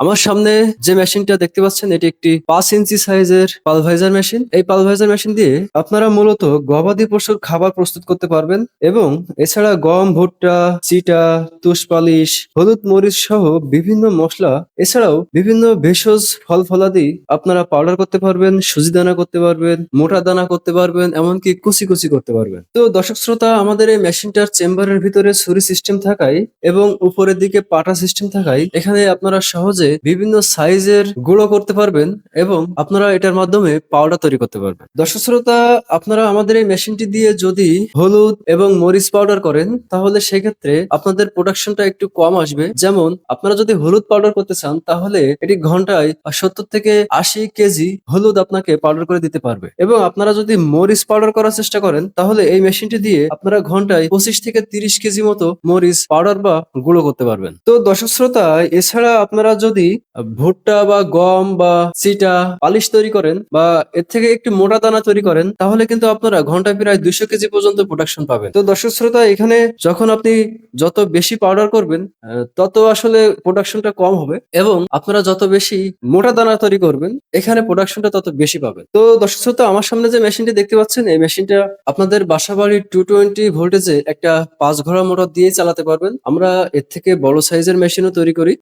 আমার সামনে যে মেশিনটা দেখতে পাচ্ছেন, এটি একটি পাঁচ ইঞ্চি সাইজের পালভাইজার মেশিন। এই পালভাইজার মেশিন দিয়ে আপনারা মূলত গবাদি পশুর খাবার প্রস্তুত করতে পারবেন এবং এছাড়া গম, ভুট্টা, চিটা, তুষ পালিশ, হলুদ মরিচ সহ বিভিন্ন মশলা, এছাড়াও বিভিন্ন ভেষজ ফল ফলাদি আপনারা পাউডার করতে পারবেন, সুজি দানা করতে পারবেন, মোটা দানা করতে পারবেন, এমনকি কুচি কুচি করতে পারবেন। তো দর্শক শ্রোতা, আমাদের এই মেশিনটার চেম্বারের ভিতরে ছুরি সিস্টেম থাকায় এবং উপরের দিকে পাটা সিস্টেম থাকায় এখানে আপনারা সহজে বিভিন্ন সাইজের গুঁড়ো করতে পারবেন এবং আপনারা এটার মাধ্যমে পাউডার তৈরি করতে পারবেন। দর্শক শ্রোতা, আপনারা আমাদের এই মেশিনটি দিয়ে যদি হলুদ এবং মরিচ পাউডার করেন, তাহলে সেক্ষেত্রে আপনাদের প্রোডাকশনটা একটু কম আসবে। যেমন, আপনারা যদি হলুদ পাউডার করতে চান, তাহলে এটি ঘন্টায় সত্তর থেকে আশি কেজি হলুদ আপনাকে পাউডার করে দিতে পারবে। এবং আপনারা যদি মরিচ পাউডার করার চেষ্টা করেন, তাহলে এই মেশিনটি দিয়ে আপনারা ঘন্টায় পঁচিশ থেকে তিরিশ কেজি মতো মরিচ পাউডার বা গুঁড়ো করতে পারবেন। তো দর্শক শ্রোতা, এছাড়া আপনারা যদি ভুট্টা বা গম বা চিটা পালিশ তৈরি করেন বা এর থেকে একটু মোটা দানা তৈরি করেন, তাহলে কিন্তু আপনারা ঘন্টায় প্রায় দুইশো কেজি পর্যন্ত প্রোডাকশন পাবেন। তো দর্শক শ্রোতা, এখানে যখন আপনি যত বেশি পাউডার করবেন তত আসলে প্রোডাকশনটা কম হবে এবং আপনারা যত বেশি মোটা দানা তৈরি করবেন, এখানে প্রোডাকশনটা তত বেশি পাবেন। তো দর্শক শ্রোতা, আমার সামনে যে মেশিনটি দেখতে পাচ্ছেন, এই মেশিনটা আপনাদের বাসা বাড়ির টু টোয়েন্টি ভোল্টেজে একটা পাঁচ ঘোড়া মোটর দিয়ে চালাতে পারবেন। আমরা এর থেকে বড় সাইজের মেশিনও তৈরি করি।